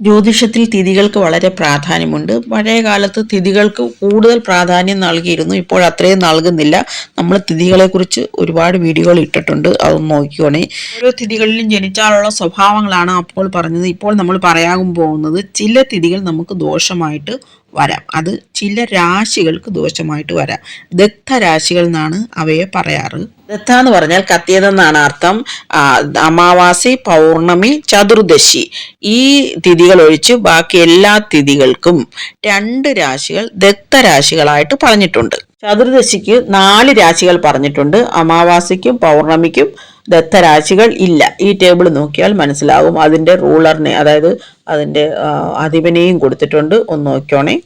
ജ്യോതിഷത്തിൽ തിഥികൾക്ക് വളരെ പ്രാധാന്യമുണ്ട്. പഴയ കാലത്ത് തിഥികൾക്ക് കൂടുതൽ പ്രാധാന്യം നൽകിയിരുന്നു. ഇപ്പോൾ അത്രയും നൽകുന്നില്ല. നമ്മൾ തിഥികളെക്കുറിച്ച് ഒരുപാട് വീഡിയോകൾ ഇട്ടിട്ടുണ്ട്. അതൊന്ന് നോക്കിക്കോണേ. ഓരോ തിഥികളിലും ജനിച്ചാലുള്ള സ്വഭാവങ്ങളാണ് അപ്പോൾ പറഞ്ഞത്. ഇപ്പോൾ നമ്മൾ പറയാൻ പോകുന്നത് ചില തിഥികൾ നമുക്ക് ദോഷമായിട്ട് വരാം. അത് ചില രാശികൾക്ക് ദോഷമായിട്ട് വരാം. ദത്തരാശികൾ എന്നാണ് അവയെ പറയാറ്. ദത്ത എന്ന് പറഞ്ഞാൽ കത്തിയതെന്നാണ് അർത്ഥം. അമാവാസി പൗർണമി ചതുർദശി ഈ തിഥികൾ ഒഴിച്ച് ബാക്കി എല്ലാ തിഥികൾക്കും രണ്ട് രാശികൾ ദത്തരാശികളായിട്ട് പറഞ്ഞിട്ടുണ്ട്. ചതുർദശിക്ക് നാല് രാശികൾ പറഞ്ഞിട്ടുണ്ട്. അമാവാസിക്കും പൗർണമിക്കും ദത്തരാശികൾ ഇല്ല. ഈ ടേബിൾ നോക്കിയാൽ മനസ്സിലാകും അതിന്റെ റൂളറിനെ അതായത് അതിന്റെ അധിപനെയും കൊടുത്തിട്ടുണ്ട്. ഒന്ന് നോക്കിയോണേ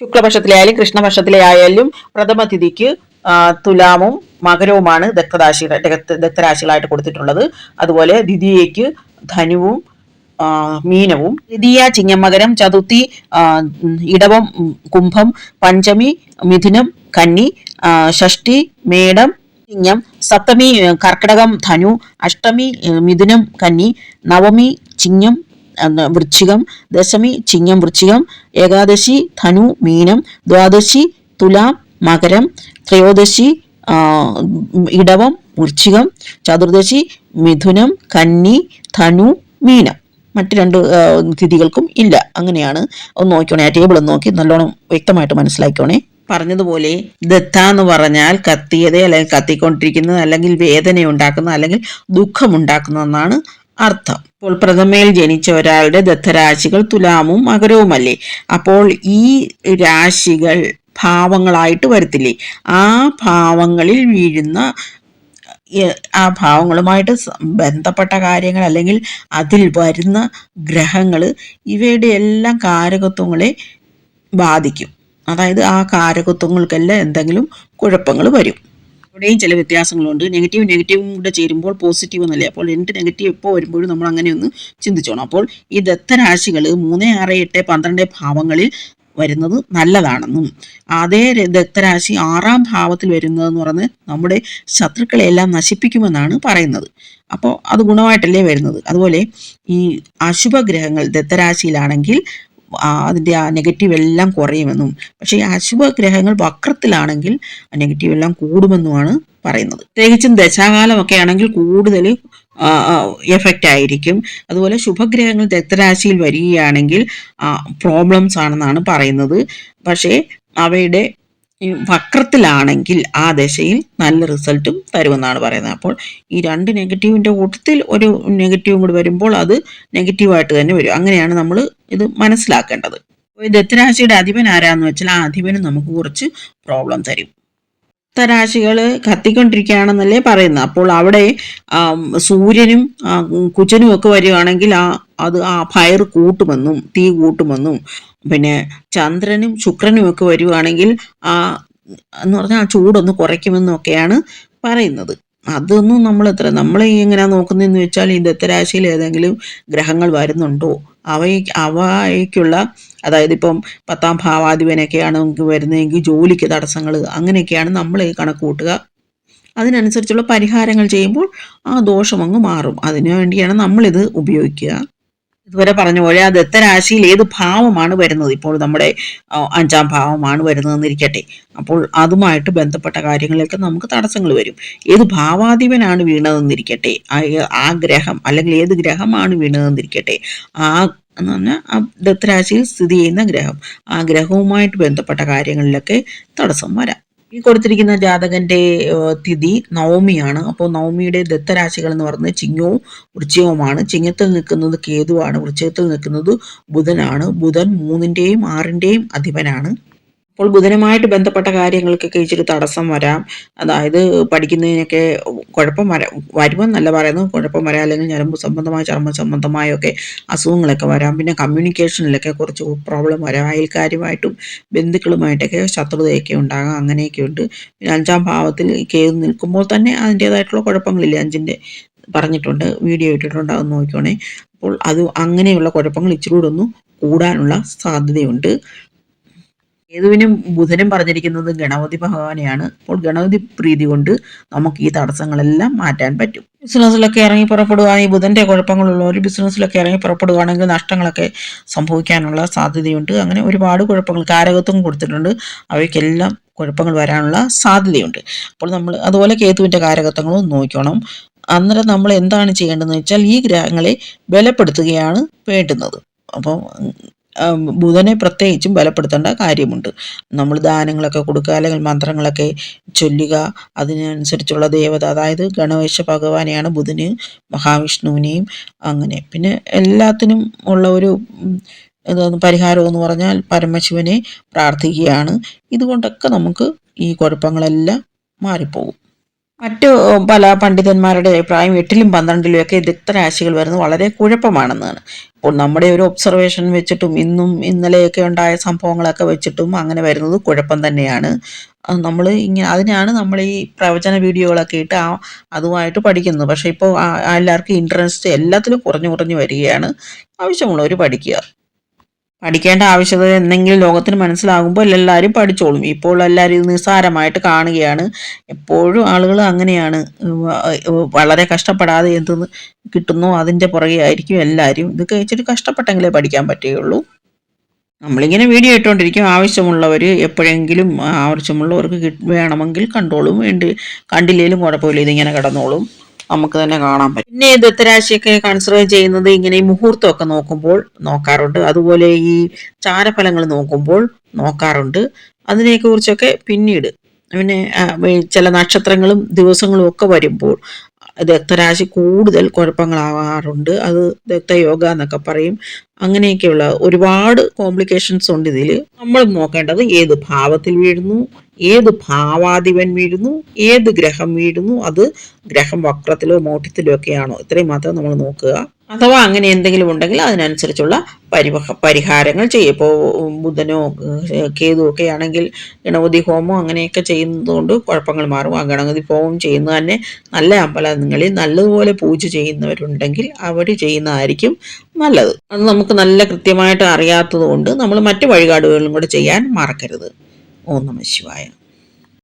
ശുക്ലപക്ഷത്തിലെ ആയാലും കൃഷ്ണപക്ഷത്തിലെ ആയാലും പ്രഥമ തിഥിക്ക് തുലാമും മകരവുമാണ് ദത്തരാശി ദത്ത- ദത്തരാശികളായിട്ട് കൊടുത്തിട്ടുള്ളത്. അതുപോലെ ദ്വിതീയയ്ക്ക് ധനുവും മീനവും. ദ്വിതീയ ചിങ്ങമകരം ചതുർത്ഥി ഇടവം കുംഭം പഞ്ചമി മിഥുനം കന്നി ഷഷ്ടി മേടം ചിങ്ങം സപ്തമി കർക്കിടകം ധനു അഷ്ടമി മിഥുനം കന്നി നവമി ചിങ്ങം വൃശ്ചികം ദശമി ചിങ്ങം വൃശ്ചികം ഏകാദശി ധനു മീനം ദ്വാദശി തുലാം മകരം ത്രയോദശി ഇടവം വൃശ്ചികം ചതുർദശി മിഥുനം കന്നി ധനു മീനം. മറ്റു രണ്ട് തിഥികൾക്കും ഇല്ല. അങ്ങനെയാണ്. ഒന്ന് നോക്കിക്കോണേ ആ ടേബിൾ ഒന്ന് നോക്കി നല്ലോണം വ്യക്തമായിട്ട് മനസ്സിലാക്കിക്കോണേ. പറഞ്ഞതുപോലെ ദത്ത എന്ന് പറഞ്ഞാൽ കത്തിയത് അല്ലെങ്കിൽ കത്തിക്കൊണ്ടിരിക്കുന്നത് അല്ലെങ്കിൽ വേദന ഉണ്ടാക്കുന്ന അല്ലെങ്കിൽ ദുഃഖമുണ്ടാക്കുന്നതെന്നാണ് അർത്ഥം. അപ്പോൾ പ്രഥമയിൽ ജനിച്ച ഒരാളുടെ ദത്തരാശികൾ തുലാമും മകരവുമല്ലേ? അപ്പോൾ ഈ രാശികൾ ഭാവങ്ങളായിട്ട് വരത്തില്ലേ? ആ ഭാവങ്ങളിൽ വീഴുന്ന ആ ഭാവങ്ങളുമായിട്ട് ബന്ധപ്പെട്ട കാര്യങ്ങൾ അല്ലെങ്കിൽ അതിൽ വരുന്ന ഗ്രഹങ്ങൾ ഇവയുടെ എല്ലാം കാരകത്വങ്ങളെ ബാധിക്കും. അതായത് ആ കാരകത്വങ്ങൾക്കെല്ലാം എന്തെങ്കിലും കുഴപ്പങ്ങൾ വരും. ഇവിടെയും ചില വ്യത്യാസങ്ങളുണ്ട്. നെഗറ്റീവ് നെഗറ്റീവും കൂടെ ചേരുമ്പോൾ പോസിറ്റീവ് എന്നല്ലേ അപ്പോൾ രണ്ട് നെഗറ്റീവ് എപ്പോൾ വരുമ്പോഴും നമ്മൾ അങ്ങനെ ഒന്ന് ചിന്തിച്ചോണം. അപ്പോൾ ഈ ദത്തരാശികൾ മൂന്ന് ആറ് എട്ട് പന്ത്രണ്ട് ഭാവങ്ങളിൽ വരുന്നത് നല്ലതാണെന്നും അതേ ദത്തരാശി ആറാം ഭാവത്തിൽ വരുന്നതെന്ന് പറഞ്ഞ് നമ്മുടെ ശത്രുക്കളെയെല്ലാം നശിപ്പിക്കുമെന്നാണ് പറയുന്നത്. അപ്പോൾ അത് ഗുണമായിട്ടല്ലേ വരുന്നത്? അതുപോലെ ഈ അശുഭഗ്രഹങ്ങൾ ദത്തരാശിയിലാണെങ്കിൽ അതിന്റെ ആ നെഗറ്റീവ് എല്ലാം കുറയുമെന്നും. പക്ഷേ ഈ അശുഭ ഗ്രഹങ്ങൾ വക്രത്തിലാണെങ്കിൽ ആ നെഗറ്റീവ് എല്ലാം കൂടുമെന്നുമാണ് പറയുന്നത്. പ്രത്യേകിച്ചും ദശാകാലമൊക്കെ ആണെങ്കിൽ കൂടുതൽ എഫക്റ്റ് ആയിരിക്കും. അതുപോലെ ശുഭഗ്രഹങ്ങൾ ദത്തരാശിയിൽ വരികയാണെങ്കിൽ പ്രോബ്ലംസ് ആണെന്നാണ് പറയുന്നത്. പക്ഷേ അവയുടെ വക്രത്തിലാണെങ്കിൽ ആ ദശയിൽ നല്ല റിസൾട്ടും തരുമെന്നാണ് പറയുന്നത്. അപ്പോൾ ഈ രണ്ട് നെഗറ്റീവിന്റെ കൂട്ടത്തിൽ ഒരു നെഗറ്റീവും കൂടി വരുമ്പോൾ അത് നെഗറ്റീവായിട്ട് തന്നെ വരും. അങ്ങനെയാണ് നമ്മൾ ഇത് മനസ്സിലാക്കേണ്ടത്. ദത്തരാശിയുടെ അധിപൻ ആരാന്ന് വെച്ചാൽ ആ അധിപനും നമുക്ക് കുറച്ച് പ്രോബ്ലം തരും. ദത്തരാശികൾ കത്തിക്കൊണ്ടിരിക്കുകയാണെന്നല്ലേ പറയുന്നത്. അപ്പോൾ അവിടെ സൂര്യനും കുജനും ഒക്കെ വരികയാണെങ്കിൽ ആ അത് ആ ഫയർ കൂട്ടുമെന്നും തീ കൂട്ടുമെന്നും പിന്നെ ചന്ദ്രനും ശുക്രനും ഒക്കെ വരുവാണെങ്കിൽ ആ എന്ന് പറഞ്ഞാൽ ആ ചൂടൊന്ന് കുറയ്ക്കുമെന്നൊക്കെയാണ് പറയുന്നത്. അതൊന്നും നമ്മൾ എത്ര നമ്മൾ എങ്ങനെയാ നോക്കുന്നതെന്ന് വെച്ചാൽ ഈ ദത്തരാശിയിൽ ഏതെങ്കിലും ഗ്രഹങ്ങൾ വരുന്നുണ്ടോ? അവ അവയ്ക്കുള്ള അതായത് ഇപ്പം പത്താം ഭാവാധിപനൊക്കെയാണ് നമുക്ക് വരുന്നതെങ്കിൽ ജോലിക്ക് തടസ്സങ്ങൾ അങ്ങനെയൊക്കെയാണ് നമ്മൾ കണക്ക് കൂട്ടുക അതിനനുസരിച്ചുള്ള പരിഹാരങ്ങൾ ചെയ്യുമ്പോൾ ആ ദോഷം അങ്ങ് മാറും. അതിനു വേണ്ടിയാണ് നമ്മളിത് ഉപയോഗിക്കുക. ഇതുവരെ പറഞ്ഞ പോലെ ആ ദത്തരാശിയിൽ ഏത് ഭാവമാണ് വരുന്നത്? ഇപ്പോൾ നമ്മുടെ അഞ്ചാം ഭാവമാണ് വരുന്നതെന്നിരിക്കട്ടെ. അപ്പോൾ അതുമായിട്ട് ബന്ധപ്പെട്ട കാര്യങ്ങളിലൊക്കെ നമുക്ക് തടസ്സങ്ങൾ വരും. ഏത് ഭാവാധിപനാണ് വീണതെന്നിരിക്കട്ടെ. ആ ഗ്രഹം അല്ലെങ്കിൽ ഏത് ഗ്രഹമാണ് വീണതെന്നിരിക്കട്ടെ. ആ എന്ന് പറഞ്ഞാൽ ആ ദത്തരാശിയിൽ സ്ഥിതി ചെയ്യുന്ന ഗ്രഹം. ആ ഗ്രഹവുമായിട്ട് ബന്ധപ്പെട്ട കാര്യങ്ങളിലൊക്കെ തടസ്സം വരാം. ഈ കൊടുത്തിരിക്കുന്ന ജാതകന്റെ തിഥി നവമിയാണ്. അപ്പോൾ നവമിയുടെ ദത്തരാശികൾ എന്ന് പറയുന്നത് ചിങ്ങവും വൃശ്ചികവുമാണ്. ചിങ്ങത്തിൽ നിൽക്കുന്നത് കേതുവാണ്. വൃശ്ചികത്തിൽ നിൽക്കുന്നത് ബുധനാണ്. ബുധൻ മൂന്നിന്റെയും ആറിന്റെയും അധിപനാണ്. അപ്പോൾ ബുധനുമായിട്ട് ബന്ധപ്പെട്ട കാര്യങ്ങൾക്കൊക്കെ ഇച്ചിരി തടസ്സം വരാം. അതായത് പഠിക്കുന്നതിനൊക്കെ കുഴപ്പം വര വരുമെന്നല്ല പറയുന്നത് കുഴപ്പം വരാം. അല്ലെങ്കിൽ ഞരമ്പ് സംബന്ധമായ ചർമ്മ സംബന്ധമായൊക്കെ അസുഖങ്ങളൊക്കെ വരാം. പിന്നെ കമ്മ്യൂണിക്കേഷനിലൊക്കെ കുറച്ച് പ്രോബ്ലം വരാം. അയൽക്കാരുമായിട്ടും ബന്ധുക്കളുമായിട്ടൊക്കെ ശത്രുതയൊക്കെ ഉണ്ടാകാം. അങ്ങനെയൊക്കെ ഉണ്ട്. പിന്നെ അഞ്ചാം ഭാവത്തിൽ കേതു നിൽക്കുമ്പോൾ തന്നെ അതിന്റേതായിട്ടുള്ള കുഴപ്പങ്ങളില്ലേ? അഞ്ചിന്റെ പറഞ്ഞിട്ടുണ്ട് വീഡിയോ ഇട്ടിട്ടുണ്ട് അത് നോക്കിക്കോണേ. അപ്പോൾ അത് അങ്ങനെയുള്ള കുഴപ്പങ്ങൾ ഇച്ചിരി കൂടെ ഒന്ന് കൂടാനുള്ള സാധ്യതയുണ്ട്. കേതുവിനും ബുധനും പറഞ്ഞിരിക്കുന്നത് ഗണപതി ഭഗവാനെയാണ്. അപ്പോൾ ഗണപതി പ്രീതി കൊണ്ട് നമുക്ക് ഈ തടസ്സങ്ങളെല്ലാം മാറ്റാൻ പറ്റും. ബിസിനസ്സിലൊക്കെ ഇറങ്ങി പുറപ്പെടുകയാണെങ്കിൽ ബുധന്റെ കുഴപ്പങ്ങളുള്ളവർ ബിസിനസ്സിലൊക്കെ ഇറങ്ങി പുറപ്പെടുകയാണെങ്കിൽ നഷ്ടങ്ങളൊക്കെ സംഭവിക്കാനുള്ള സാധ്യതയുണ്ട്. അങ്ങനെ ഒരുപാട് കുഴപ്പങ്ങൾ കാരകത്വം കൊടുത്തിട്ടുണ്ട്. അവയ്ക്കെല്ലാം കുഴപ്പങ്ങൾ വരാനുള്ള സാധ്യതയുണ്ട്. അപ്പോൾ നമ്മൾ അതുപോലെ കേതുവിന്റെ കാരകത്വങ്ങളും നോക്കണം. അന്നേരം നമ്മൾ എന്താണ് ചെയ്യേണ്ടതെന്ന് വെച്ചാൽ ഈ ഗ്രഹങ്ങളെ ബലപ്പെടുത്തുകയാണ് വേണ്ടുന്നത്. അപ്പം ഉം, ബുധനെ പ്രത്യേകിച്ചും ബലപ്പെടുത്തേണ്ട കാര്യമുണ്ട്. നമ്മൾ ദാനങ്ങളൊക്കെ കൊടുക്കുക അല്ലെങ്കിൽ മന്ത്രങ്ങളൊക്കെ ചൊല്ലുക അതിനനുസരിച്ചുള്ള ദേവത അതായത് ഗണേശ ഭഗവാനെയാണ് ബുധന് മഹാവിഷ്ണുവിനെയും അങ്ങനെ. പിന്നെ എല്ലാത്തിനും ഉള്ള ഒരു പരിഹാരം എന്ന് പറഞ്ഞാൽ പരമശിവനെ പ്രാർത്ഥിക്കുകയാണ്. ഇതുകൊണ്ടൊക്കെ നമുക്ക് ഈ കുഴപ്പങ്ങളെല്ലാം മാറിപ്പോകും. മറ്റു പല പണ്ഡിതന്മാരുടെ അഭിപ്രായം എട്ടിലും പന്ത്രണ്ടിലും ഒക്കെ ദിക്തരാശികൾ വരുന്നത് വളരെ കുഴപ്പമാണെന്നാണ്. ഇപ്പോൾ നമ്മുടെ ഒരു ഒബ്സർവേഷൻ വെച്ചിട്ടും ഇന്നും ഇന്നലെയൊക്കെ ഉണ്ടായ സംഭവങ്ങളൊക്കെ വെച്ചിട്ടും അങ്ങനെ വരുന്നത് കുഴപ്പം തന്നെയാണ്. നമ്മൾ ഇങ്ങനെ അതിനാണ് നമ്മൾ ഈ പ്രവചന വീഡിയോകളൊക്കെ ഇട്ട് ആ അതുമായിട്ട് പഠിക്കുന്നത്. പക്ഷേ ഇപ്പോൾ എല്ലാവർക്കും ഇൻട്രസ്റ്റ് എല്ലാത്തിലും കുറഞ്ഞു കുറഞ്ഞു വരികയാണ്. ആവശ്യമുള്ളവർ പഠിക്കുക. പഠിക്കേണ്ട ആവശ്യകത എന്തെങ്കിലും ലോകത്തിന് മനസ്സിലാകുമ്പോൾ എല്ലാവരും പഠിച്ചോളും. ഇപ്പോൾ എല്ലാവരും നിസ്സാരമായിട്ട് കാണുകയാണ്. എപ്പോഴും ആളുകൾ അങ്ങനെയാണ്. വളരെ കഷ്ടപ്പെടാതെ എന്ത് കിട്ടുന്നു അതിന്റെ പുറകെ ആയിരിക്കും എല്ലാവരും ഇത് കഴിച്ചിട്ട് കഷ്ടപ്പെട്ടെങ്കിലേ പഠിക്കാൻ പറ്റുകയുള്ളൂ. നമ്മളിങ്ങനെ വീഡിയോ ഇട്ടുകൊണ്ടിരിക്കും ആവശ്യമുള്ളവർ എപ്പോഴെങ്കിലും ആവശ്യമുള്ളവർക്ക് വേണമെങ്കിൽ കണ്ടോളും. വേണ്ടി കണ്ടില്ലെങ്കിലും കുഴപ്പമില്ല. ഇതിങ്ങനെ കിടന്നോളും. നമുക്ക് തന്നെ കാണാൻ പറ്റും. പിന്നെ ദത്തരാശിയൊക്കെ കൺസിഡർ ചെയ്യുന്നത് ഇങ്ങനെ ഈ മുഹൂർത്തമൊക്കെ നോക്കുമ്പോൾ നോക്കാറുണ്ട്. അതുപോലെ ഈ ചാരഫലങ്ങൾ നോക്കുമ്പോൾ നോക്കാറുണ്ട്. അതിനെയൊക്കെ കുറിച്ചൊക്കെ പിന്നീട് പിന്നെ ചില നക്ഷത്രങ്ങളും ദിവസങ്ങളും ഒക്കെ വരുമ്പോൾ ദക്തരാശി കൂടുതൽ കുഴപ്പങ്ങളാവാറുണ്ട്. അത് ദക്തയോഗ എന്നൊക്കെ പറയും. അങ്ങനെയൊക്കെയുള്ള ഒരുപാട് കോംപ്ലിക്കേഷൻസ് ഉണ്ട് ഇതിൽ നമ്മൾ നോക്കേണ്ടത് ഏത് ഭാവത്തിൽ വീഴുന്നു? ഏത് ഭാവാധിപൻ വീഴുന്നു ഏത് ഗ്രഹം വീഴുന്നു അത് ഗ്രഹം വക്രത്തിലോ മോട്ടത്തിലോ ഒക്കെയാണോ? ഇത്രയും മാത്രം നമ്മൾ നോക്കുക. അഥവാ അങ്ങനെ എന്തെങ്കിലും ഉണ്ടെങ്കിൽ അതിനനുസരിച്ചുള്ള പരിവഹ പരിഹാരങ്ങൾ ചെയ്യും. ഇപ്പോൾ ബുധനോ കേതു ഒക്കെ ആണെങ്കിൽ ഗണപതി ഹോമോ അങ്ങനെയൊക്കെ ചെയ്യുന്നതുകൊണ്ട് കുഴപ്പങ്ങൾ മാറും. ആ ഗണപതി ഹോമം ചെയ്യുന്നത് തന്നെ നല്ല അമ്പലങ്ങളിൽ നല്ലതുപോലെ പൂജ ചെയ്യുന്നവരുണ്ടെങ്കിൽ അവർ ചെയ്യുന്നതായിരിക്കും നല്ലത്. അത് നമുക്ക് നല്ല കൃത്യമായിട്ട് അറിയാത്തത് കൊണ്ട് നമ്മൾ മറ്റു വഴിപാടുകളും കൂടെ ചെയ്യാൻ മറക്കരുത്. ഓം നമ ശിവായ